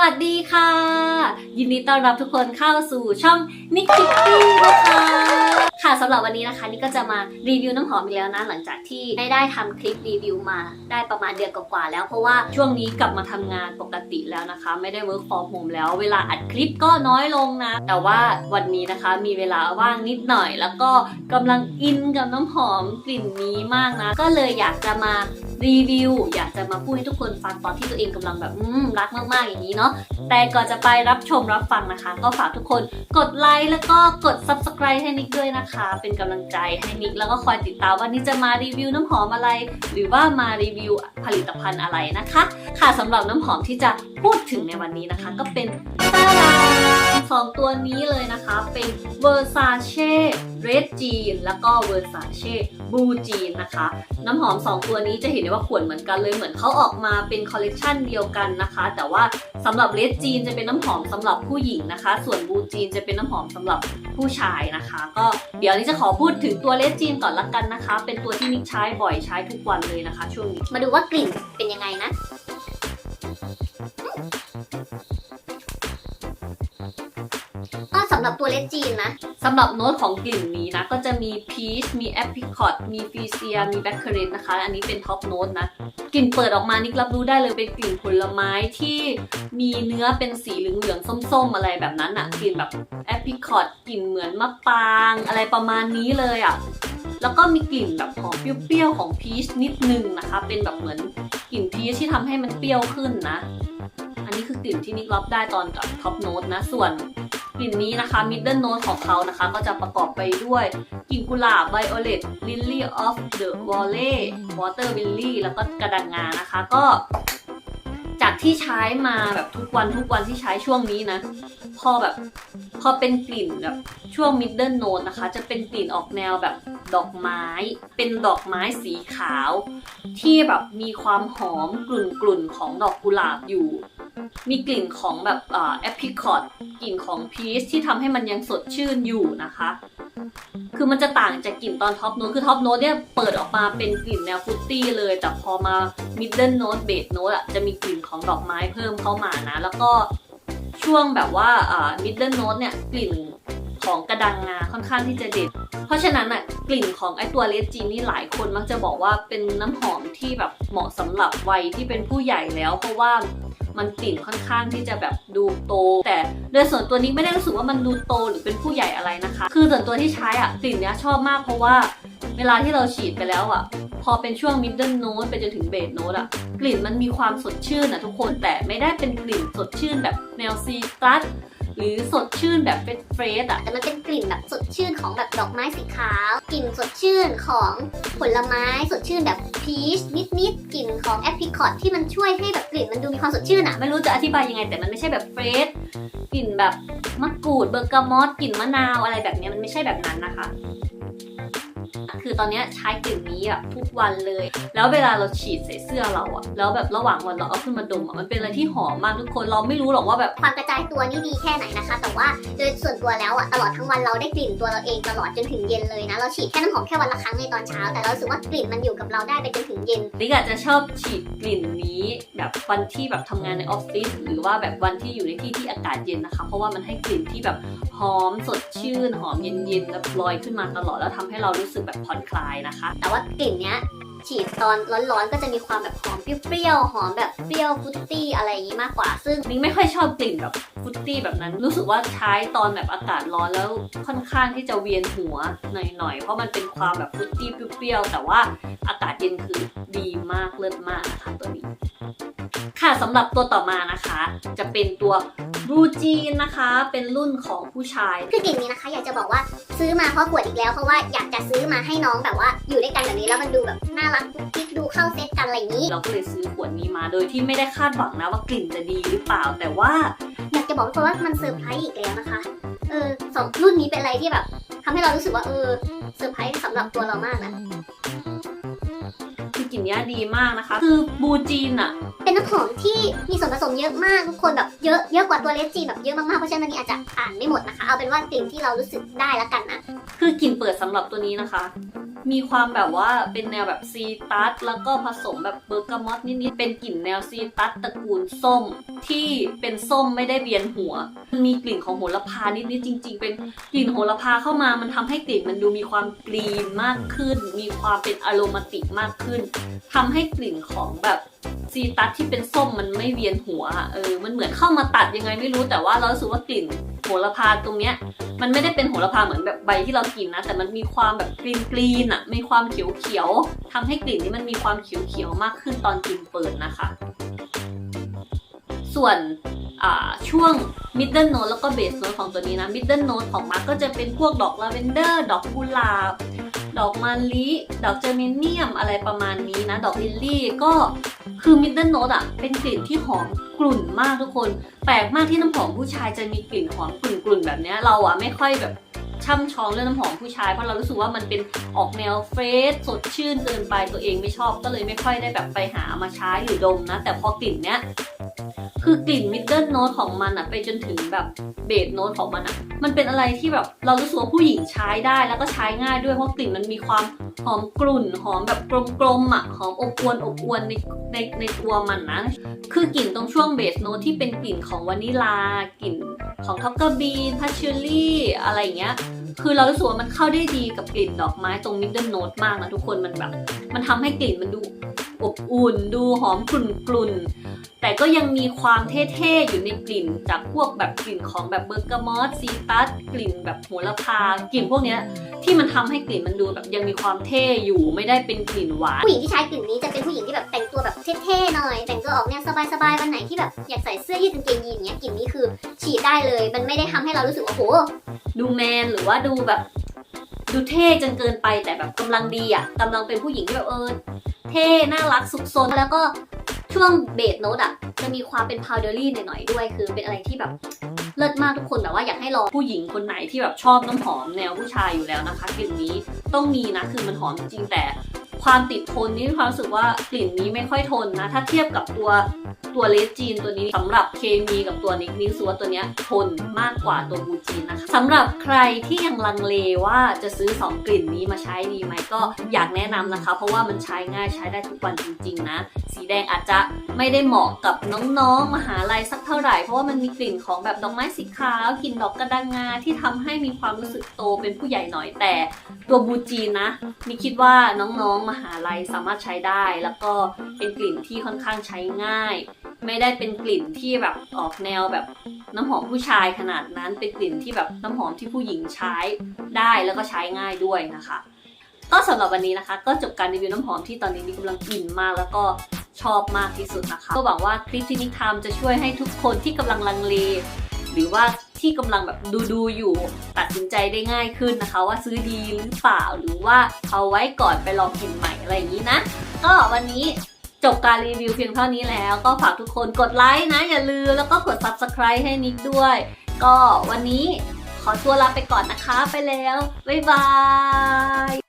วัสดีค่ะ ยินดีต้อนรับทุกคนเข้าสู่ช่องนิกคิตตี้นะคะค่ะสำหรับวันนี้นะคะนี่ก็จะมารีวิวน้ำหอมอีกแล้วนะหลังจากที่ได้ได้ทำคลิปรีวิวมาได้ประมาณเดือนกว่าๆแล้ว เพราะว่าช่วงนี้กลับมาทำงานปกติแล้วนะคะ ไม่ได้ work from home แล้ว เวลาอัดคลิปก็น้อยลงนะ แต่ว่าวันนี้นะคะมีเวลาว่างนิดหน่อย แล้วก็กำลังอินกับน้ำหอมกลิ่นนี้มากนะ ก็เลยอยากจะมารีวิว อยากจะมาพูดให้ทุกคนฟังตอนที่ตัวเองกำลังแบบอืมรักมาก ๆ อย่างนี้เนาะแต่ก่อนจะไปรับชมรับฟังนะคะ ก็ฝากทุกคนกดไลค์แล้วก็กด subscribe ให้นิกด้วยนะคะเป็นกำลังใจให้นิกแล้วก็คอยติดตามว่านิกจะมารีวิวน้ำหอมอะไร หรือว่ามารีวิวผลิตภัณฑ์อะไรนะคะ ค่ะสำหรับน้ำหอมที่จะพูดถึงในวันนี้นะคะ ก็เป็นตาลาสองตัวนี้เลยนะคะ เป็น Versace Red Jean แล้วก็ Versace Blue Jean นะคะ น้ำหอม 2 ตัวนี้จะเห็นได้ว่าขวดเหมือนกันเลยเหมือนเขาออกมาเป็นคอลเลกชันเดียวกันนะคะ แต่ว่าสำหรับเลดจีนจะเป็นน้ำหอมสำหรับผู้หญิงนะคะ ส่วนบูจีนจะเป็นน้ำหอมสำหรับผู้ชายนะคะ ก็เดี๋ยวนี้จะขอพูดถึงตัวเลดจีนก่อนละกันนะคะ เป็นตัวที่นิกใช้บ่อยใช้ทุกวันเลยนะคะ ช่วงนี้มาดูว่ากลิ่นเป็นยังไงนะ ก็สำหรับตัวเลดจีนนะสำหรับโน้ตของกลิ่นนี้นะ ก็จะมีพีชมีแอปริคอตมีฟีเซีย มีแบคเคอเรนนะคะ อันนี้เป็นท็อปโน้ตนะ กลิ่นเปิดออกมานิกรับรู้ได้เลยเป็นกลิ่นผลไม้ที่มีเนื้อเป็นสีเหลืองๆส้มๆ อะไรแบบนั้นอะกลิ่นแบบแอปริคอตกลิ่นเหมือนมะปาง อะไรประมาณนี้เลยอะแล้วก็มีกลิ่นแบบหอมเปรี้ยวๆของพีชนิดนึงนะคะ เป็นแบบเหมือนกลิ่นพีชที่ทำให้มันเปรี้ยวขึ้นนะ อันนี้คือกลิ่นที่นิกรับได้ตอนกับท็อปโน้ตนะ ส่วน กลิ่นนี้นะคะ middle note ของเขานะคะ ก็จะประกอบไปด้วยกลิ่นกุหลาบ violet lily of the valley water lily แล้วก็กระดังงานะคะ ก็จาก ที่ใช้มาแบบทุกวันทุกวันที่ใช้ช่วงนี้นะ พอแบบพอเป็นกลิ่นแบบช่วง middle note นะคะ จะเป็นกลิ่นออกแนวแบบดอกไม้ เป็นดอกไม้สีขาว ที่แบบมีความหอมกลุ่นๆของดอกกุหลาบอยู่ มีกลิ่นของแบบแอปริคอตกลิ่นของพีชที่ทำให้มันยังสดชื่นอยู่นะคะ คือมันจะต่างจากกลิ่นตอนท็อปโน้ตคือท็อปโน้ตเนี่ยเปิดออกมาเป็นกลิ่นแนวฟุตตี้เลย แต่พอมามิดเดิลโน้ตเบสโน้ตอะจะมีกลิ่นของดอกไม้เพิ่มเข้ามานะ แล้วก็ช่วงแบบว่าอ่ามิดเดิลโน้ตเนี่ยกลิ่นของกระดังงาค่อนข้างที่จะเด็ด เพราะฉะนั้นอะกลิ่นของไอตัวเลสจีนนี่หลายคนมักจะบอกว่าเป็นน้ำหอมที่แบบเหมาะสำหรับวัยที่เป็นผู้ใหญ่แล้ว เพราะว่า มันกลิ่นค่อนข้างที่จะแบบดูโต แต่โดยส่วนตัวนี้ไม่ได้รู้สึกว่ามันดูโตหรือเป็นผู้ใหญ่อะไรนะคะ คือส่วนตัวที่ใช้อะกลิ่นเนี้ยชอบมากเพราะว่าเวลาที่เราฉีดไปแล้วอะ พอเป็นช่วง middle note ไปจนถึง base note อะกลิ่นมันมีความสดชื่นอะทุกคนแต่ไม่ได้เป็นกลิ่นสดชื่นแบบแนวซีตัส หรือสดชื่นแบบเฟรชเฟรชอะแต่มันเป็นกลิ่นแบบสดชื่นของแบบดอกไม้สีขาว กลิ่นสดชื่นของผลไม้สดชื่นแบบพีชนิดๆกลิ่นของแอปริคอตที่มันช่วยให้แบบกลิ่นมันดูมีความสดชื่นอะไม่รู้จะอธิบายยังไง แต่มันไม่ใช่แบบเฟรชกลิ่นแบบมะกรูดเบอร์กามอสกลิ่นมะนาวอะไรแบบเนี้ยมันไม่ใช่แบบนั้นนะคะ คือตอนนี้ใช้กลิ่นนี้อะทุกวันเลย แล้วเวลาเราฉีดใส่เสื้อเราอะแล้วแบบระหว่างวันเราเอาขึ้นมาดมอะมันเป็นอะไรที่หอมมากทุกคนเราไม่รู้หรอกว่าแบบความกระจายตัวนี่ดีแค่ไหนนะคะ แต่ว่าโดยส่วนตัวแล้วอะตลอดทั้งวันเราได้กลิ่นตัวเราเองตลอดจนถึงเย็นเลยนะเราฉีดแค่น้ำหอมแค่วันละครั้งในตอนเช้า แต่เราสึกว่ากลิ่นมันอยู่กับเราได้ไปจนถึงเย็นนิกอาจจะชอบฉีดกลิ่นนี้แบบวันที่แบบทำงานในออฟฟิศหรือว่าแบบวันที่อยู่ในที่ที่อากาศเย็นนะคะ เพราะว่ามันให้กลิ่นที่แบบหอมสดชื่นหอมเย็นๆแล้วลอยขึ้นมาตลอดแล้วทำให้เรารู้สึกแบบผ่อนคลายนะคะ แต่ว่ากลิ่นเนี้ยฉีดตอนร้อนๆ ก็จะมีความแบบหอมเปรี้ยวๆ หอมแบบเปรี้ยวฟุตตี้อะไรอย่างนี้มากกว่า ซึ่งนิกไม่ค่อยชอบกลิ่นแบบฟุตตี้แบบนั้น รู้สึกว่าใช้ตอนแบบอากาศร้อนแล้วค่อนข้างที่จะเวียนหัวหน่อยๆ เพราะมันเป็นความแบบฟุตตี้เปรี้ยวๆ แต่ว่าอากาศเย็นคือดีมากเลิศมากนะคะตัวนี้ ค่ะสำหรับตัวต่อมานะคะ จะเป็นตัวบูจีนนะคะ เป็นรุ่นของผู้ชาย คือกลิ่นนี้นะคะ อยากจะบอกว่าซื้อมาเพราะขวดอีกแล้วเพราะว่าอยากจะซื้อมาให้น้องแบบว่าอยู่ด้วยกันแบบนี้แล้วมันดูแบบน่ารักกุ๊กกิ๊กดูเข้าเซตกันอะไรอย่างนี้ เราก็เลยซื้อขวดนี้มาโดยที่ไม่ได้คาดหวังนะว่ากลิ่นจะดีหรือเปล่าแต่ว่า อยากจะบอกทุกคนว่ามันเซอร์ไพรส์อีกแล้วนะคะ เออสองรุ่นนี้เป็นอะไรที่แบบทำให้เรารู้สึกว่าเออเซอร์ไพรส์สำหรับตัวเรามากนะคือ กลิ่นเนี้ยดีมากนะคะ คือบูจีนอะเป็นน้ำหอมที่มีส่วนผสมเยอะมากทุกคนแบบเยอะเยอะกว่าตัวเลสจีแบบเยอะมากๆเพราะฉะนั้นอันนี้อาจจะอ่านไม่หมดนะคะ เอาเป็นว่ากลิ่นที่เรารู้สึกได้แล้วกันนะ คือกลิ่นเปิดสำหรับตัวนี้นะคะ มีความแบบว่าเป็นแนวแบบซีตัสแล้วก็ผสมแบบเบอร์กามอตนิดๆเป็นกลิ่นแนวซีตัสตระกูลส้ม ที่เป็นส้มไม่ได้เวียนหัว มันมีกลิ่นของโหระพานิดๆจริง ๆ เป็นกลิ่นโหระพาเข้ามามันทำให้กลิ่นมันดูมีความกรีนมากขึ้น มีความเป็นอโรมาติกมากขึ้นทำให้กลิ่นของแบบซีตัสที่เป็นส้มมันไม่เวียนหัวเออมันเหมือนเข้ามาตัดยังไงไม่รู้แต่ว่าเรารู้สึกว่ากลิ่น โหระพาตรงเนี้ยมันไม่ได้เป็นโหระพาเหมือนแบบใบที่เรากินนะ แต่มันมีความแบบกรีนกรีนๆอะมีความเขียวเขียวๆทำให้กลิ่นนี้มันมีความเขียวเขียวๆมากขึ้นตอนกินเปิดนะคะ ส่วนช่วง middle note แล้วก็ base note ของตัวนี้นะ middle note ของมาร์กก็จะเป็นพวกดอกลาเวนเดอร์ดอกกุหลาบ ดอกมะลิ ดอกเจอร์เมเนียมอะไรประมาณนี้นะ ดอกลิลลี่ก็ คือ middle note อะเป็นกลิ่นที่หอมกลุ่นมากทุกคน แปลกมากที่น้ำหอมผู้ชายจะมีกลิ่นหอมกลุ่นๆแบบเนี้ยเราอะไม่ค่อยแบบช่ำชองเรื่องน้ำหอมผู้ชายเพราะเรารู้สึกว่ามันเป็นออกแนวเฟรชสดชื่นเกินไปตัวเองไม่ชอบก็เลยไม่ค่อยได้แบบไปหามาใช้หรือดมนะ แต่พอกลิ่นเนี้ย คือกลิ่นมิดเดิลโน้ตของมันอะไปจนถึงแบบเบสโน้ตของมันอะมันเป็นอะไรที่แบบเรารู้สึกว่าผู้หญิงใช้ได้แล้วก็ใช้ง่ายด้วยเพราะกลิ่นมันมีความหอมกลุ่นหอมแบบกลมๆอะหอมอบอวนอบอวนในในในตัวมันนะ คือกลิ่นตรงช่วงเบสโน t ที่เป็นกลิ่นของวานิลากลิ่นของท็อกเกอร์บีนพัชเชอรี่อะไรอย่างเงี้ยคือเรารู้สึกว่ามันเข้าได้ดีกับกลิ่นดอกไม้ตรงมิดเดิลโน t มากนะทุกคนมันแบบ มันทำให้กลิ่นมันดู อบอุ่น ดูหอมกลุ่นกลุ่นๆแต่ก็ยังมีความเท่ๆอยู่ในกลิ่น จากพวกแบบกลิ่นของแบบเบอร์กามอสซีตัสกลิ่นแบบโหระพากลิ่นพวกเนี้ยที่มันทำให้กลิ่นมันดูแบบยังมีความเท่อยู่ไม่ได้เป็นกลิ่นหวานผู้หญิงที่ใช้กลิ่นนี้จะเป็นผู้หญิงที่แบบแต่งตัวแบบเท่ๆหน่อย แต่งตัวออกแนวสบายๆวันไหนที่แบบอยากใส่เสื้อยืดกางเกงยีนอย่างเงี้ยกลิ่นนี้คือฉีดได้เลย มันไม่ได้ทำให้เรารู้สึกว่าโหดูแมนหรือว่าดูแบบ ดูเท่จนเกินไปแต่แบบกำลังดีอะกำลังเป็นผู้หญิงที่แบบเออเท่น่ารักสุขสนแล้วก็ช่วงเบสโนตอะจะมีความเป็นพาวเดอรี่หน่อยๆด้วย คือเป็นอะไรที่แบบเลิศมากทุกคนแบบว่าอยากให้ลองผู้หญิงคนไหนที่แบบชอบน้ำหอมแนวผู้ชายอยู่แล้วนะคะกลิ่นนี้ต้องมีนะคือมันหอมจริงแต่ ความติดทนนี่ความรู้สึกว่ากลิ่นนี้ไม่ค่อยทนนะ ถ้าเทียบกับตัวตัวเลสจีนตัวนี้สำหรับเคมีกับตัวนิกนิกรู้สึกว่าตัวเนี้ยทนมากกว่าตัวบูจีนนะคะสำหรับใครที่ยังลังเลว่าจะซื้อ 2 กลิ่นนี้มาใช้ดีไหมก็อยากแนะนำนะคะ เพราะว่ามันใช้ง่ายใช้ได้ทุกวันจริงๆนะ สีแดงอาจจะไม่ได้เหมาะกับน้องๆมหาลัยสักเท่าไหร่ เพราะว่ามันมีกลิ่นของแบบดอกไม้สีขาวกลิ่นดอกกระดังงาที่ทำให้มีความรู้สึกโตเป็นผู้ใหญ่หน่อยแต่ ตัวบูจีนนะนี่คิดว่าน้องๆมหาลัยสามารถใช้ได้ แล้วก็เป็นกลิ่นที่ค่อนข้างใช้ง่าย ไม่ได้เป็นกลิ่นที่แบบออกแนวแบบน้ำหอมผู้ชายขนาดนั้น เป็นกลิ่นที่แบบน้ำหอมที่ผู้หญิงใช้ได้แล้วก็ใช้ง่ายด้วยนะคะ ก็สำหรับวันนี้นะคะ ก็จบการรีวิวน้ำหอมที่ตอนนี้นี่กำลังอินมากแล้วก็ชอบมากที่สุดนะคะ ก็หวังว่าคลิปที่นิกทำจะช่วยให้ทุกคนที่กำลังลังเลหรือว่า ที่กำลังแบบดูดูอยู่ตัดสินใจได้ง่ายขึ้นนะคะ ว่าซื้อดีหรือเปล่าหรือว่าเอาไว้ก่อนไปลองกินใหม่อะไรอย่างนี้นะ ก็วันนี้จบการรีวิวเพียงเท่านี้แล้ว ก็ฝากทุกคนกดไลค์นะ อย่าลืมแล้วก็กด subscribe ให้นิกด้วย ก็วันนี้ขอตัวลาไปก่อนนะคะไปแล้ว บ๊ายบาย